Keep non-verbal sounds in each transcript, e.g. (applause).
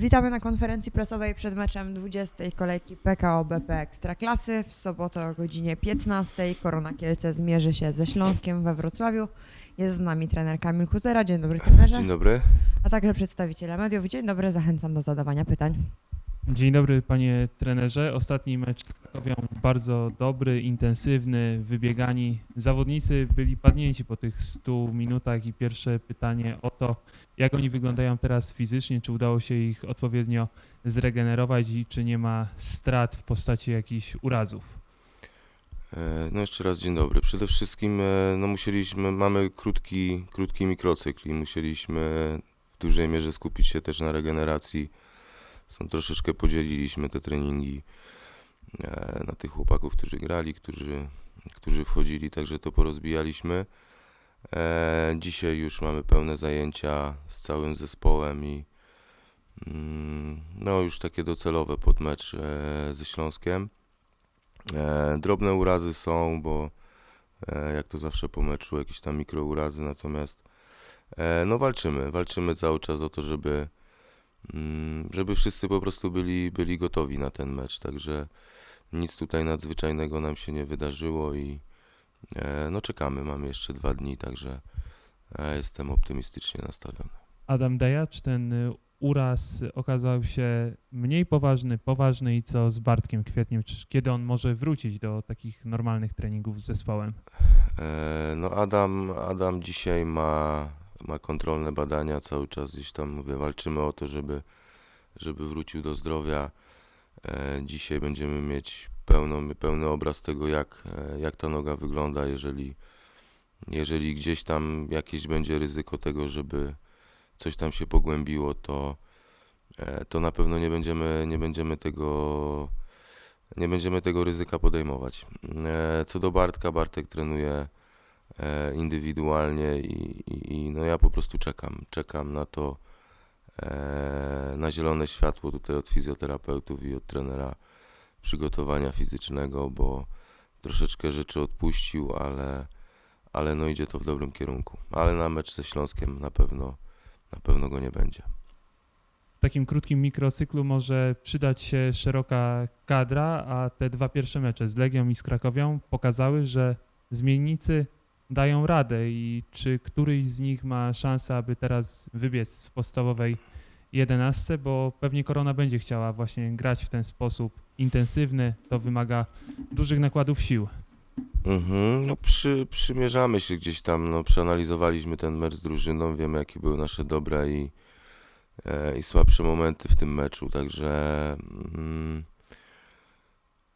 Witamy na konferencji prasowej przed meczem 20. kolejki PKO BP Ekstraklasy. W sobotę o godzinie 15. Korona Kielce zmierzy się ze Śląskiem we Wrocławiu. Jest z nami trener Kamil Kuzera. Dzień dobry trenerze. Dzień dobry. A także przedstawiciele mediów. Dzień dobry, zachęcam do zadawania pytań. Dzień dobry panie trenerze. Ostatni mecz z Krakowią bardzo dobry, intensywny, wybiegani. Zawodnicy byli padnięci po tych 100 minutach i pierwsze pytanie o to, jak oni wyglądają teraz fizycznie, czy udało się ich odpowiednio zregenerować i czy nie ma strat w postaci jakichś urazów. E, No jeszcze raz dzień dobry. Przede wszystkim e, no musieliśmy, mamy krótki, krótki mikrocykl i musieliśmy w dużej mierze skupić się też na regeneracji. Są troszeczkę podzieliliśmy te treningi e, na tych chłopaków, którzy grali, którzy, którzy wchodzili, także to porozbijaliśmy. E, Dzisiaj już mamy pełne zajęcia z całym zespołem i mm, no już takie docelowe pod mecz e, ze Śląskiem. Drobne urazy są, bo jak to zawsze po meczu, jakieś tam mikrourazy, natomiast no walczymy, walczymy cały czas o to, żeby, żeby wszyscy po prostu byli, byli gotowi na ten mecz, także nic tutaj nadzwyczajnego nam się nie wydarzyło i e, no czekamy, mamy jeszcze dwa dni, także e, jestem optymistycznie nastawiony. Adam Deja, czy ten y, uraz okazał się mniej poważny, poważny i co z Bartkiem Kwietniem? Czy kiedy on może wrócić do takich normalnych treningów z zespołem? E, No Adam, Adam dzisiaj ma, ma kontrolne badania, cały czas gdzieś tam mówię, walczymy o to, żeby, żeby wrócił do zdrowia. E, Dzisiaj będziemy mieć pełną, pełny obraz tego, jak, e, jak ta noga wygląda, jeżeli, jeżeli gdzieś tam jakieś będzie ryzyko tego, żeby coś tam się pogłębiło, to, e, to na pewno nie będziemy, nie będziemy tego nie będziemy tego ryzyka podejmować. Co do Bartka, Bartek trenuje indywidualnie i, i, i no ja po prostu czekam. Czekam na to, e, na zielone światło tutaj od fizjoterapeutów i od trenera przygotowania fizycznego, bo troszeczkę rzeczy odpuścił, ale, ale no idzie to w dobrym kierunku. Ale na mecz ze Śląskiem na pewno, na pewno go nie będzie. W takim krótkim mikrocyklu może przydać się szeroka kadra, a te dwa pierwsze mecze z Legią i z Krakowią pokazały, że zmiennicy dają radę i czy któryś z nich ma szansę, aby teraz wybiec w podstawowej jedenastce, bo pewnie Korona będzie chciała właśnie grać w ten sposób intensywny, to wymaga dużych nakładów sił. Mhm, no przy, przymierzamy się gdzieś tam, no przeanalizowaliśmy ten mecz z drużyną, wiemy jakie były nasze dobre i, e, i słabsze momenty w tym meczu, także mm,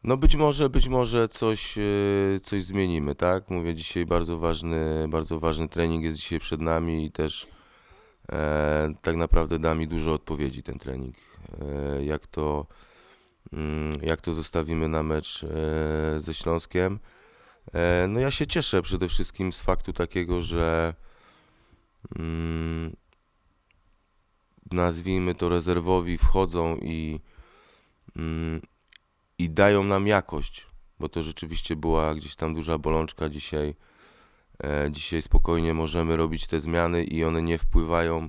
no być może, być może coś, e, coś zmienimy, tak? Mówię, dzisiaj bardzo ważny, bardzo ważny trening jest dzisiaj przed nami i też e, tak naprawdę da mi dużo odpowiedzi ten trening. E, jak to, mm, jak to zostawimy na mecz e, ze Śląskiem. E, No ja się cieszę przede wszystkim z faktu takiego, że mm, nazwijmy to rezerwowi wchodzą i, mm, i dają nam jakość, bo to rzeczywiście była gdzieś tam duża bolączka dzisiaj. E, Dzisiaj spokojnie możemy robić te zmiany i one nie wpływają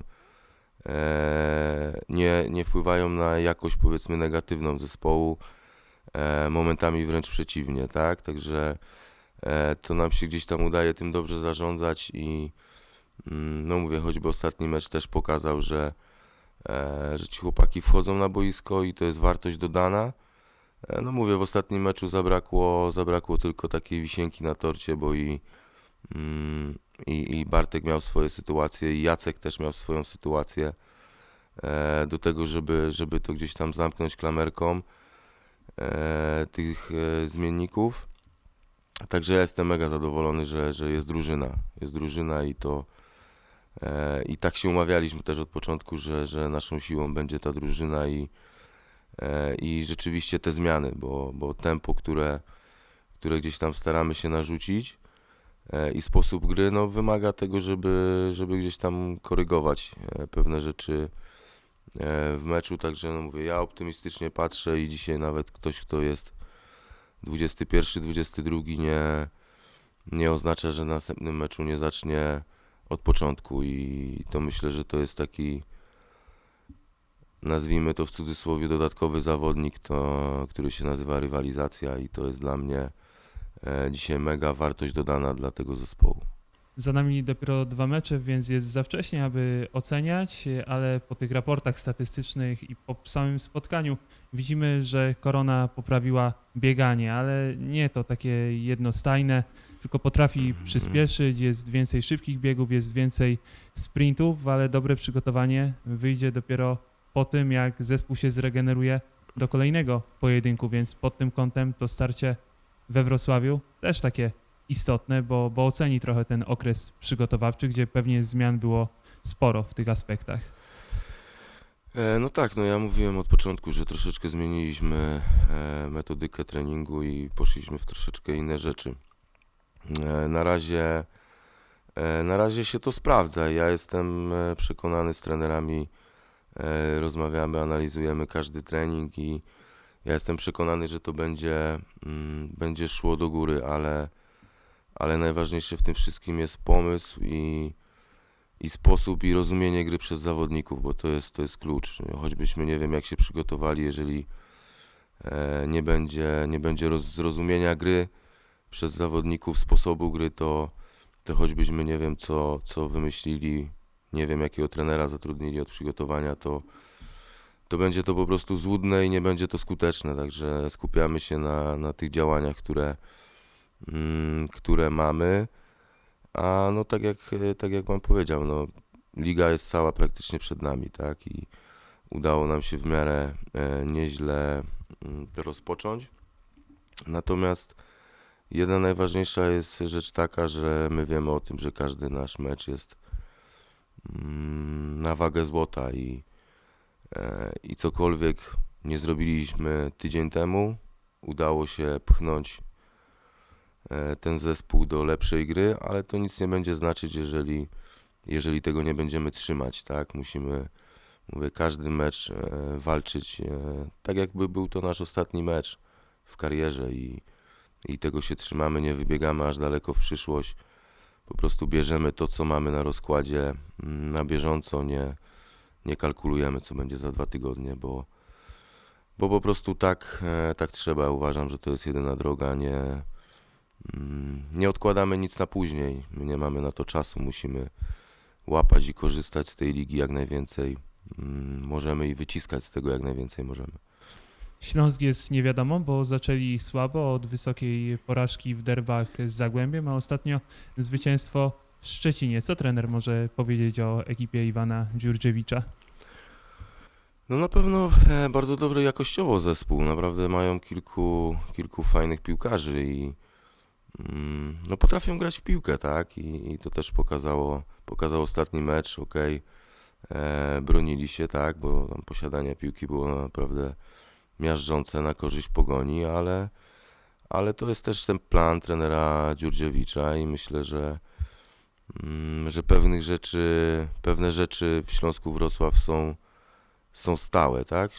e, nie, nie wpływają na jakość powiedzmy negatywną zespołu, e, momentami wręcz przeciwnie, tak? Także e, to nam się gdzieś tam udaje tym dobrze zarządzać i mm, no mówię, choćby ostatni mecz też pokazał, że, e, że ci chłopaki wchodzą na boisko i to jest wartość dodana. E, No mówię, w ostatnim meczu zabrakło, zabrakło tylko takiej wisienki na torcie, bo i, mm, i, i Bartek miał swoje sytuacje i Jacek też miał swoją sytuację e, do tego, żeby, żeby to gdzieś tam zamknąć klamerką e, tych zmienników. Także ja jestem mega zadowolony, że, że jest drużyna. Jest drużyna i to i tak się umawialiśmy też od początku, że, że naszą siłą będzie ta drużyna i, i rzeczywiście te zmiany, bo, bo tempo, które, które gdzieś tam staramy się narzucić e, i sposób gry, no wymaga tego, żeby, żeby gdzieś tam korygować e, pewne rzeczy e, w meczu, także no mówię, ja optymistycznie patrzę i dzisiaj nawet ktoś, kto jest 21, 22 nie, nie oznacza, że na następnym meczu nie zacznie od początku. I to myślę, że to jest taki nazwijmy to w cudzysłowie, dodatkowy zawodnik, to, który się nazywa rywalizacja i to jest dla mnie e, dzisiaj mega wartość dodana dla tego zespołu. Za nami dopiero dwa mecze, więc jest za wcześnie, aby oceniać, ale po tych raportach statystycznych i po samym spotkaniu widzimy, że korona poprawiła bieganie, ale nie to takie jednostajne, tylko potrafi przyspieszyć, jest więcej szybkich biegów, jest więcej sprintów, ale dobre przygotowanie wyjdzie dopiero po tym, jak zespół się zregeneruje do kolejnego pojedynku, więc pod tym kątem to starcie we Wrocławiu też takie istotne, bo, bo oceni trochę ten okres przygotowawczy, gdzie pewnie zmian było sporo w tych aspektach. E, No tak, no ja mówiłem od początku, że troszeczkę zmieniliśmy e, metodykę treningu i poszliśmy w troszeczkę inne rzeczy. E, Na razie, na razie się to sprawdza. Ja jestem przekonany z trenerami, rozmawiamy, analizujemy każdy trening i ja jestem przekonany, że to będzie, mm, będzie szło do góry, ale, ale najważniejsze w tym wszystkim jest pomysł i, i sposób i rozumienie gry przez zawodników, bo to jest, to jest klucz. Choćbyśmy nie wiem jak się przygotowali, jeżeli e, nie będzie, nie będzie roz, zrozumienia gry przez zawodników, sposobu gry, to, to choćbyśmy nie wiem co, co wymyślili, nie wiem jakiego trenera zatrudnili od przygotowania, to, to będzie to po prostu złudne i nie będzie to skuteczne. Także skupiamy się na, na tych działaniach, które, mm, które mamy. A no tak jak, tak jak Pan powiedział, no, liga jest cała praktycznie przed nami, tak? I udało nam się w miarę e, nieźle mm, rozpocząć. Natomiast jedna najważniejsza jest rzecz taka, że my wiemy o tym, że każdy nasz mecz jest na wagę złota i, e, i cokolwiek nie zrobiliśmy tydzień temu, udało się pchnąć e, ten zespół do lepszej gry, ale to nic nie będzie znaczyć, jeżeli, jeżeli tego nie będziemy trzymać, tak? Musimy, mówię, każdy mecz e, walczyć tak, jakby był to nasz ostatni mecz w karierze i, i tego się trzymamy, nie wybiegamy aż daleko w przyszłość. Po prostu bierzemy to, co mamy na rozkładzie mm, na bieżąco, nie, nie kalkulujemy, co będzie za dwa tygodnie, bo, bo po prostu tak, e, tak trzeba. Uważam, że to jest jedyna droga, nie, Mm, Nie odkładamy nic na później. My nie mamy na to czasu. Musimy łapać i korzystać z tej ligi jak najwięcej mm, możemy i wyciskać z tego jak najwięcej możemy. Śląsk jest nie wiadomo, bo zaczęli słabo od wysokiej porażki w derbach z Zagłębiem, a ostatnio zwycięstwo w Szczecinie. Co trener może powiedzieć o ekipie Iwana Dziurdziewicza? No na pewno e, bardzo dobry jakościowo zespół. Naprawdę mają kilku, kilku fajnych piłkarzy i mm, no potrafią grać w piłkę, tak? I, i to też pokazało, pokazał ostatni mecz, ok. E, bronili się, tak, bo tam posiadanie piłki było naprawdę miażdżące na korzyść pogoni, ale, ale to jest też ten plan trenera Dziurdziewicza i myślę, że, mm, że pewnych rzeczy, pewne rzeczy w Śląsku Wrocław są, są stałe, tak?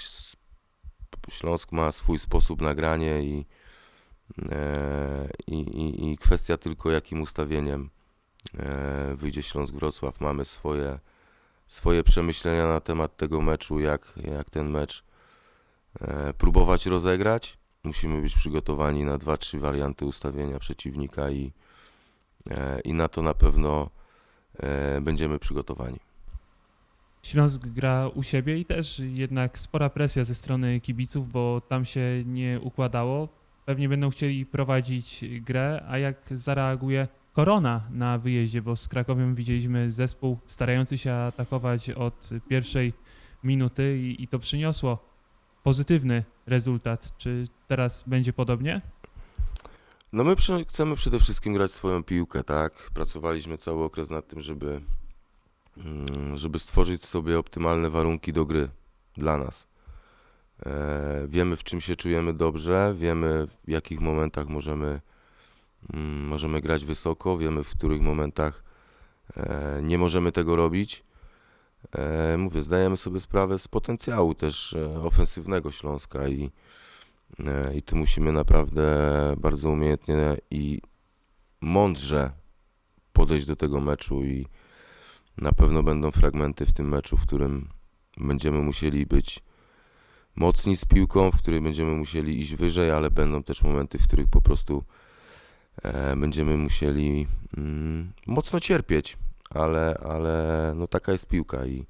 Śląsk ma swój sposób nagrania i, e, i, i, i kwestia tylko jakim ustawieniem e, wyjdzie Śląsk Wrocław. Mamy swoje, swoje przemyślenia na temat tego meczu, jak, jak ten mecz próbować rozegrać. Musimy być przygotowani na dwa, trzy warianty ustawienia przeciwnika i, e, i na to na pewno e, będziemy przygotowani. Śląsk gra u siebie i też jednak spora presja ze strony kibiców, bo tam się nie układało. Pewnie będą chcieli prowadzić grę, a jak zareaguje Korona na wyjeździe, bo z Krakowią widzieliśmy zespół starający się atakować od pierwszej minuty i, i to przyniosło pozytywny rezultat. Czy teraz będzie podobnie? No my przy, chcemy przede wszystkim grać swoją piłkę, tak? Pracowaliśmy cały okres nad tym, żeby, mm, żeby stworzyć sobie optymalne warunki do gry dla nas. E, wiemy w czym się czujemy dobrze, wiemy w jakich momentach możemy, mm, możemy grać wysoko, wiemy w których momentach e, nie możemy tego robić. E, mówię, zdajemy sobie sprawę z potencjału też e, ofensywnego Śląska i, E, I tu musimy naprawdę bardzo umiejętnie i mądrze podejść do tego meczu i na pewno będą fragmenty w tym meczu, w którym będziemy musieli być mocni z piłką, w której będziemy musieli iść wyżej, ale będą też momenty, w których po prostu będziemy musieli mm, mocno cierpieć, ale, ale no taka jest piłka i,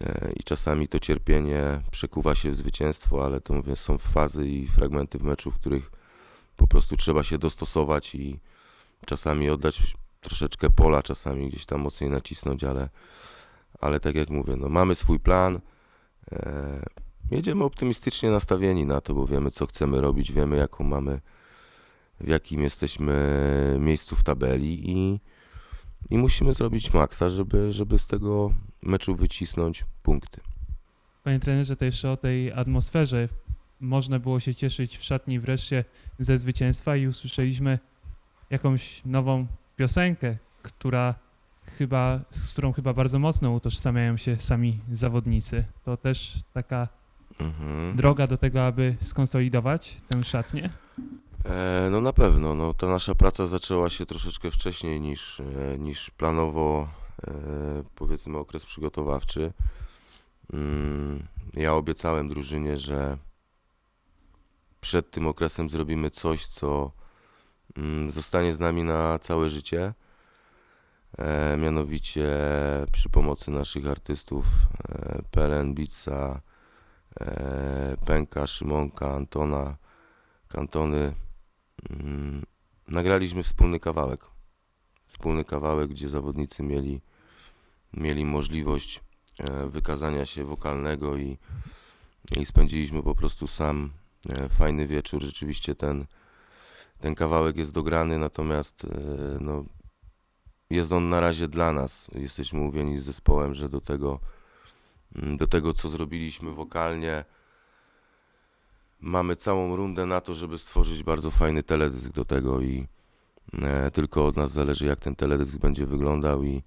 e, i czasami to cierpienie przekuwa się w zwycięstwo, ale to mówię, są fazy i fragmenty w meczu, w których po prostu trzeba się dostosować i czasami oddać troszeczkę pola, czasami gdzieś tam mocniej nacisnąć, ale, ale tak jak mówię, no mamy swój plan. E, jedziemy optymistycznie nastawieni na to, bo wiemy, co chcemy robić, wiemy, jaką mamy, w jakim jesteśmy miejscu w tabeli i, i musimy zrobić maksa, żeby, żeby z tego meczu wycisnąć punkty. Panie trenerze, to jeszcze o tej atmosferze. Można było się cieszyć w szatni wreszcie ze zwycięstwa i usłyszeliśmy jakąś nową piosenkę, która chyba, z którą chyba bardzo mocno utożsamiają się sami zawodnicy. To też taka Mhm. droga do tego, aby skonsolidować tę szatnię. E, no na pewno, no, ta nasza praca zaczęła się troszeczkę wcześniej niż, e, niż planowo, e, powiedzmy, okres przygotowawczy. Mm, ja obiecałem drużynie, że przed tym okresem zrobimy coś, co mm, zostanie z nami na całe życie. Mianowicie przy pomocy naszych artystów Pelen, Bica, Pęka, Szymonka, Antona, Kantony, nagraliśmy wspólny kawałek. Wspólny kawałek, gdzie zawodnicy mieli, mieli możliwość e, wykazania się wokalnego i, i spędziliśmy po prostu sam e, fajny wieczór. Rzeczywiście ten, ten kawałek jest dograny, natomiast e, no, jest on na razie dla nas. Jesteśmy umówieni z zespołem, że do tego, mm, do tego co zrobiliśmy wokalnie, mamy całą rundę na to, żeby stworzyć bardzo fajny teledysk do tego i e, tylko od nas zależy, jak ten teledysk będzie wyglądał i,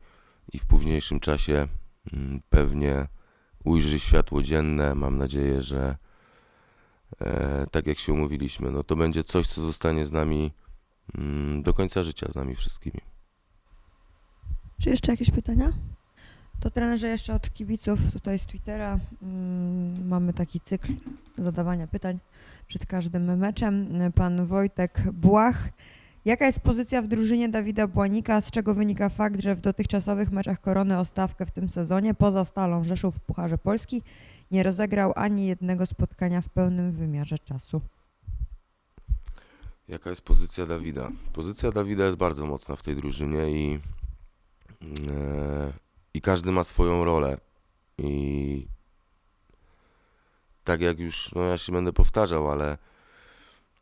i w późniejszym czasie mm, pewnie ujrzy światło dzienne. Mam nadzieję, że e, tak jak się umówiliśmy, no to będzie coś, co zostanie z nami mm, do końca życia, z nami wszystkimi. Czy jeszcze jakieś pytania? To trenerze jeszcze od kibiców tutaj z Twittera mm, mamy taki cykl zadawania pytań przed każdym meczem. Pan Wojtek Błach. Jaka jest pozycja w drużynie Dawida Błanika, z czego wynika fakt, że w dotychczasowych meczach Korony o stawkę w tym sezonie, poza Stalą Rzeszów w Pucharze Polski, nie rozegrał ani jednego spotkania w pełnym wymiarze czasu? Jaka jest pozycja Dawida? Pozycja Dawida jest bardzo mocna w tej drużynie i, e, i każdy ma swoją rolę. I tak jak już, no ja się będę powtarzał, ale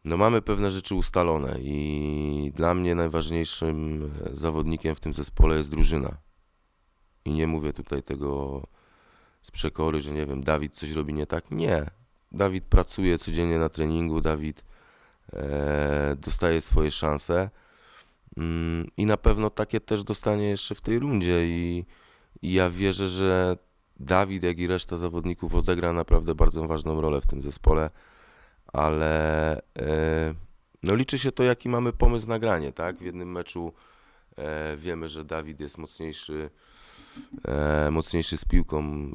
no mamy pewne rzeczy ustalone i dla mnie najważniejszym e, zawodnikiem w tym zespole jest drużyna. I nie mówię tutaj tego z przekory, że nie wiem, Dawid coś robi nie tak. Nie. Dawid pracuje codziennie na treningu, Dawid e, dostaje swoje szanse mm, i na pewno takie też dostanie jeszcze w tej rundzie i, i ja wierzę, że Dawid, jak i reszta zawodników odegra naprawdę bardzo ważną rolę w tym zespole, ale e, no liczy się to, jaki mamy pomysł na granie, tak? W jednym meczu e, wiemy, że Dawid jest mocniejszy, e, mocniejszy z piłką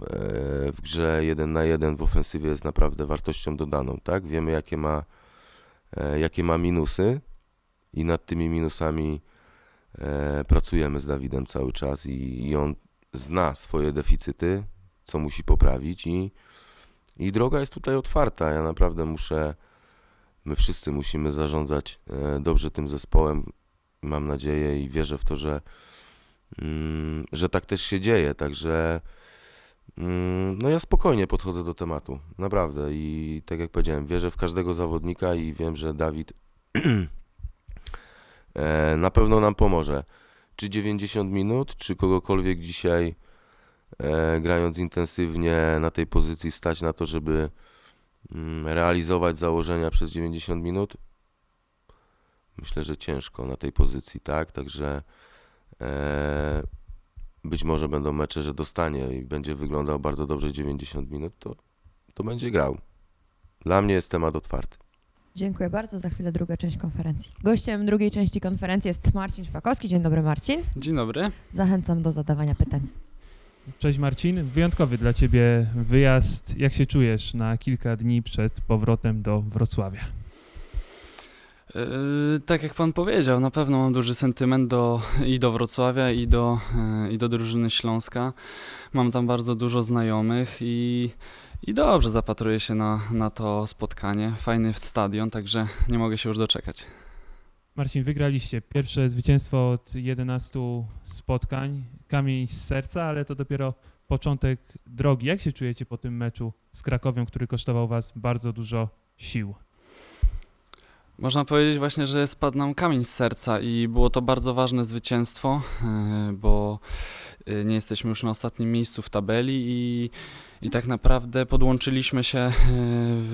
w grze jeden na jeden w ofensywie jest naprawdę wartością dodaną, tak? Wiemy, jakie ma, jakie ma minusy i nad tymi minusami pracujemy z Dawidem cały czas i, i on zna swoje deficyty, co musi poprawić i, i droga jest tutaj otwarta. Ja naprawdę muszę, my wszyscy musimy zarządzać e, dobrze tym zespołem. Mam nadzieję i wierzę w to, że, mm, że tak też się dzieje. Także mm, no ja spokojnie podchodzę do tematu, naprawdę. I tak jak powiedziałem, wierzę w każdego zawodnika i wiem, że Dawid (clears throat) e, na pewno nam pomoże. Czy 90 minut, czy kogokolwiek dzisiaj e, grając intensywnie na tej pozycji stać na to, żeby mm, realizować założenia przez 90 minut? Myślę, że ciężko na tej pozycji, tak? Także e, być może będą mecze, że dostanie i będzie wyglądał bardzo dobrze 90 minut, to, to będzie grał. Dla mnie jest temat otwarty. Dziękuję bardzo. Za chwilę druga część konferencji. Gościem drugiej części konferencji jest Marcin Szpakowski. Dzień dobry, Marcin. Dzień dobry. Zachęcam do zadawania pytań. Cześć Marcin, wyjątkowy dla Ciebie wyjazd. Jak się czujesz na kilka dni przed powrotem do Wrocławia? Yy, tak jak pan powiedział, na pewno mam duży sentyment do, i do Wrocławia, i do, yy, i do drużyny Śląska. Mam tam bardzo dużo znajomych i, i dobrze zapatruję się na, na to spotkanie. Fajny stadion, także nie mogę się już doczekać. Marcin, wygraliście pierwsze zwycięstwo od 11 spotkań, kamień z serca, ale to dopiero początek drogi. Jak się czujecie po tym meczu z Krakowią, który kosztował Was bardzo dużo sił? Można powiedzieć właśnie, że spadł nam kamień z serca i było to bardzo ważne zwycięstwo, yy, bo nie jesteśmy już na ostatnim miejscu w tabeli i, i tak naprawdę podłączyliśmy się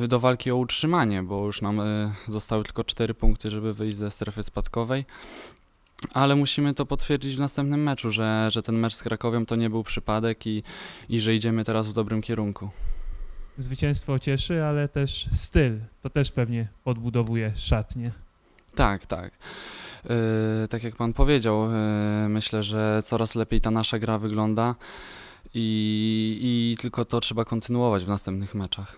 yy, do walki o utrzymanie, bo już nam yy, zostały tylko 4 punkty, żeby wyjść ze strefy spadkowej. Ale musimy to potwierdzić w następnym meczu, że, że ten mecz z Krakowią to nie był przypadek i, i że idziemy teraz w dobrym kierunku. Zwycięstwo cieszy, ale też styl. To też pewnie podbudowuje szatnię. Tak, tak. Yy, tak jak pan powiedział, yy, myślę, że coraz lepiej ta nasza gra wygląda i, i tylko to trzeba kontynuować w następnych meczach.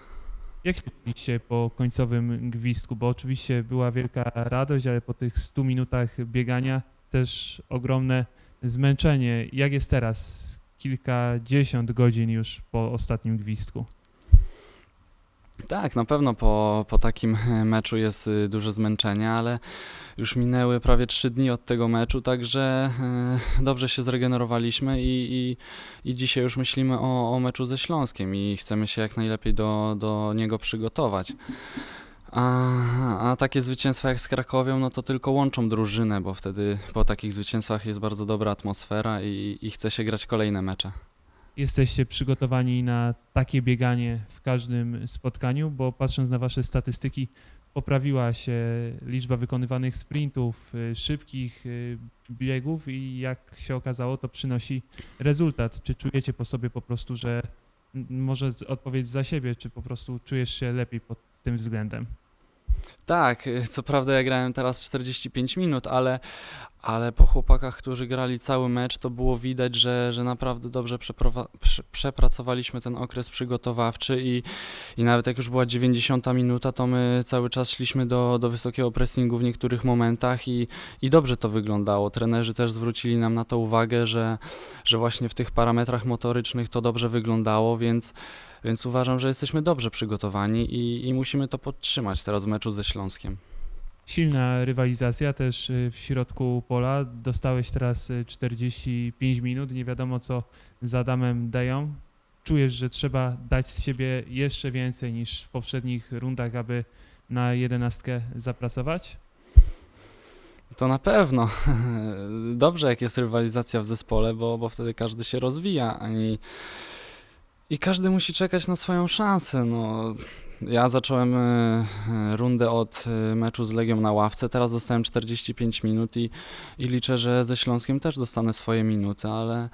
Jak się po końcowym gwizdku? Bo oczywiście była wielka radość, ale po tych 100 minutach biegania też ogromne zmęczenie. Jak jest teraz? Kilkadziesiąt godzin już po ostatnim gwizdku. Tak, na pewno po, po takim (laughs) meczu jest y, duże zmęczenie, ale już minęły prawie trzy dni od tego meczu, także y, dobrze się zregenerowaliśmy i, i, i dzisiaj już myślimy o, o meczu ze Śląskiem i chcemy się jak najlepiej do, do niego przygotować. A, a takie zwycięstwa jak z Krakowią, no to tylko łączą drużynę, bo wtedy po takich zwycięstwach jest bardzo dobra atmosfera i, i chce się grać kolejne mecze. Jesteście przygotowani na takie bieganie w każdym spotkaniu, bo patrząc na Wasze statystyki, poprawiła się liczba wykonywanych sprintów, y, szybkich y, biegów i jak się okazało, to przynosi rezultat. Czy czujecie po sobie po prostu, że może odpowiedź za siebie, czy po prostu czujesz się lepiej pod tym względem? Tak, y, co prawda ja grałem teraz 45 minut, ale, ale po chłopakach, którzy grali cały mecz, to było widać, że, że naprawdę dobrze przepracowaliśmy ten okres przygotowawczy i, i nawet jak już była 90 minuta, to my cały czas szliśmy do, do wysokiego pressingu w niektórych momentach i, i dobrze to wyglądało. Trenerzy też zwrócili nam na to uwagę, że, że właśnie w tych parametrach motorycznych to dobrze wyglądało, więc więc uważam, że jesteśmy dobrze przygotowani i, i musimy to podtrzymać teraz w meczu ze Śląskiem. Silna rywalizacja też y, w środku pola. Dostałeś teraz y, 45 minut, nie wiadomo co z Adamem dają. Czujesz, że trzeba dać z siebie jeszcze więcej niż w poprzednich rundach, aby na jedenastkę zapracować? To na pewno. (laughs) Dobrze, jak jest rywalizacja w zespole, bo, bo wtedy każdy się rozwija i, i każdy musi czekać na swoją szansę. No, ja zacząłem e, rundę od e, meczu z Legią na ławce, teraz dostałem 45 minut i, i liczę, że ze Śląskiem też dostanę swoje minuty, ale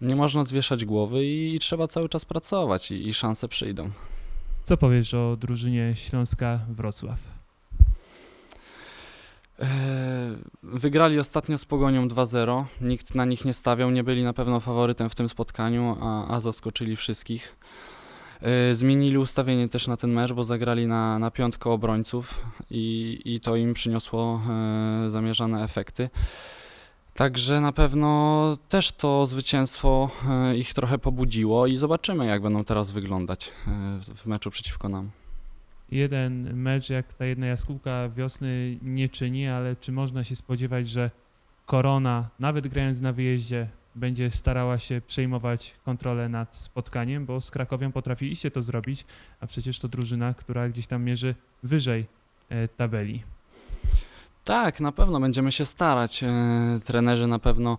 nie można zwieszać głowy i, i trzeba cały czas pracować i, i szanse przyjdą. Co powiesz o drużynie Śląska Wrocław? Eee, Wygrali ostatnio z Pogonią 2-0. Nikt na nich nie stawiał, nie byli na pewno faworytem w tym spotkaniu, a, a zaskoczyli wszystkich. Eee, Zmienili ustawienie też na ten mecz, bo zagrali na, na piątkę obrońców i, i to im przyniosło e, zamierzane efekty. Także na pewno też to zwycięstwo ich trochę pobudziło i zobaczymy, jak będą teraz wyglądać w meczu przeciwko nam. Jeden mecz, jak ta jedna jaskółka wiosny nie czyni, ale czy można się spodziewać, że Korona, nawet grając na wyjeździe, będzie starała się przejmować kontrolę nad spotkaniem, bo z Krakowią potrafiliście to zrobić, a przecież to drużyna, która gdzieś tam mierzy wyżej e, tabeli. Tak, na pewno będziemy się starać. E, Trenerzy na pewno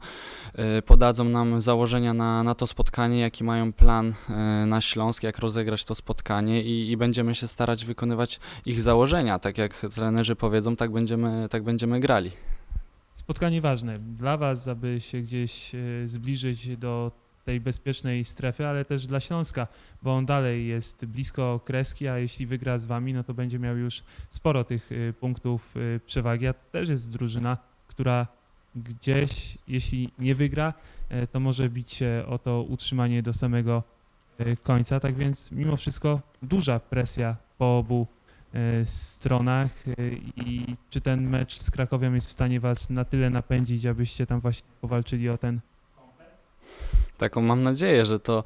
e, podadzą nam założenia na, na to spotkanie, jaki mają plan e, na Śląsk, jak rozegrać to spotkanie i, i będziemy się starać wykonywać ich założenia. Tak jak trenerzy powiedzą, tak będziemy, tak będziemy grali. Spotkanie ważne dla Was, aby się gdzieś zbliżyć do tej bezpiecznej strefy, ale też dla Śląska, bo on dalej jest blisko kreski, a jeśli wygra z Wami, no to będzie miał już sporo tych e, punktów e, przewagi, a to też jest drużyna, która gdzieś, jeśli nie wygra, e, to może bić się o to utrzymanie do samego końca. Tak więc mimo wszystko duża presja po obu stronach i czy ten mecz z Krakowią jest w stanie was na tyle napędzić, abyście tam właśnie powalczyli o ten Taką mam nadzieję, że to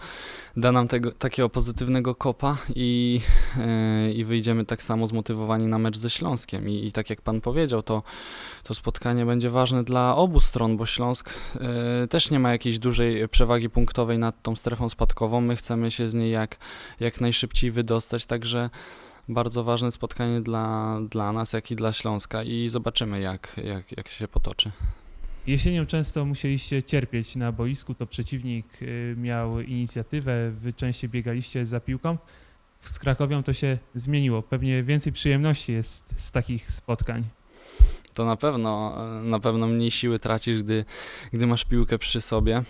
da nam tego, takiego pozytywnego kopa i, e, i wyjdziemy tak samo zmotywowani na mecz ze Śląskiem. I, i tak jak pan powiedział, to, to spotkanie będzie ważne dla obu stron, bo Śląsk e, też nie ma jakiejś dużej przewagi punktowej nad tą strefą spadkową. My chcemy się z niej jak, jak najszybciej wydostać, także bardzo ważne spotkanie dla, dla nas, jak i dla Śląska i zobaczymy, jak, jak, jak się potoczy. Jesienią często musieliście cierpieć na boisku, to przeciwnik y, miał inicjatywę, wy częściej biegaliście za piłką. Z Krakowią to się zmieniło. Pewnie więcej przyjemności jest z takich spotkań. To na pewno, na pewno mniej siły tracisz, gdy, gdy masz piłkę przy sobie,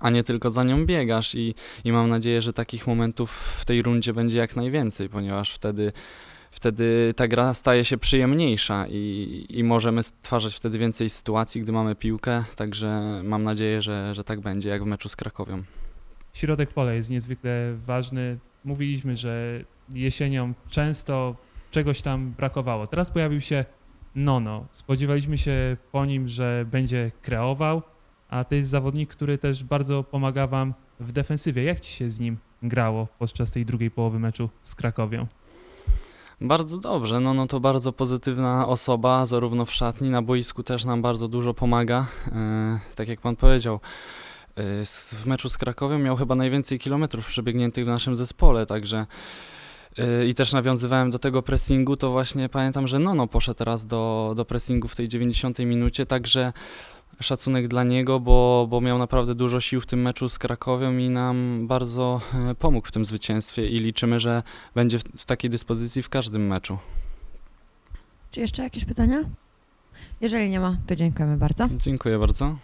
a nie tylko za nią biegasz i, i mam nadzieję, że takich momentów w tej rundzie będzie jak najwięcej, ponieważ wtedy, wtedy ta gra staje się przyjemniejsza i, i możemy stwarzać wtedy więcej sytuacji, gdy mamy piłkę, także mam nadzieję, że, że tak będzie jak w meczu z Krakowią. Środek pola jest niezwykle ważny. Mówiliśmy, że jesienią często czegoś tam brakowało. Teraz pojawił się Nono. Spodziewaliśmy się po nim, że będzie kreował, a to jest zawodnik, który też bardzo pomaga wam w defensywie. Jak ci się z nim grało podczas tej drugiej połowy meczu z Krakowią? Bardzo dobrze, no, no to bardzo pozytywna osoba, zarówno w szatni, na boisku też nam bardzo dużo pomaga. E, tak jak pan powiedział, e, w meczu z Krakowią miał chyba najwięcej kilometrów przebiegniętych w naszym zespole, także e, i też nawiązywałem do tego pressingu, to właśnie pamiętam, że Nono poszedł teraz do, do pressingu w tej 90 minucie, także szacunek dla niego, bo, bo miał naprawdę dużo sił w tym meczu z Krakowią i nam bardzo e, pomógł w tym zwycięstwie i liczymy, że będzie w, w takiej dyspozycji w każdym meczu. Czy jeszcze jakieś pytania? Jeżeli nie ma, to dziękujemy bardzo. Dziękuję bardzo.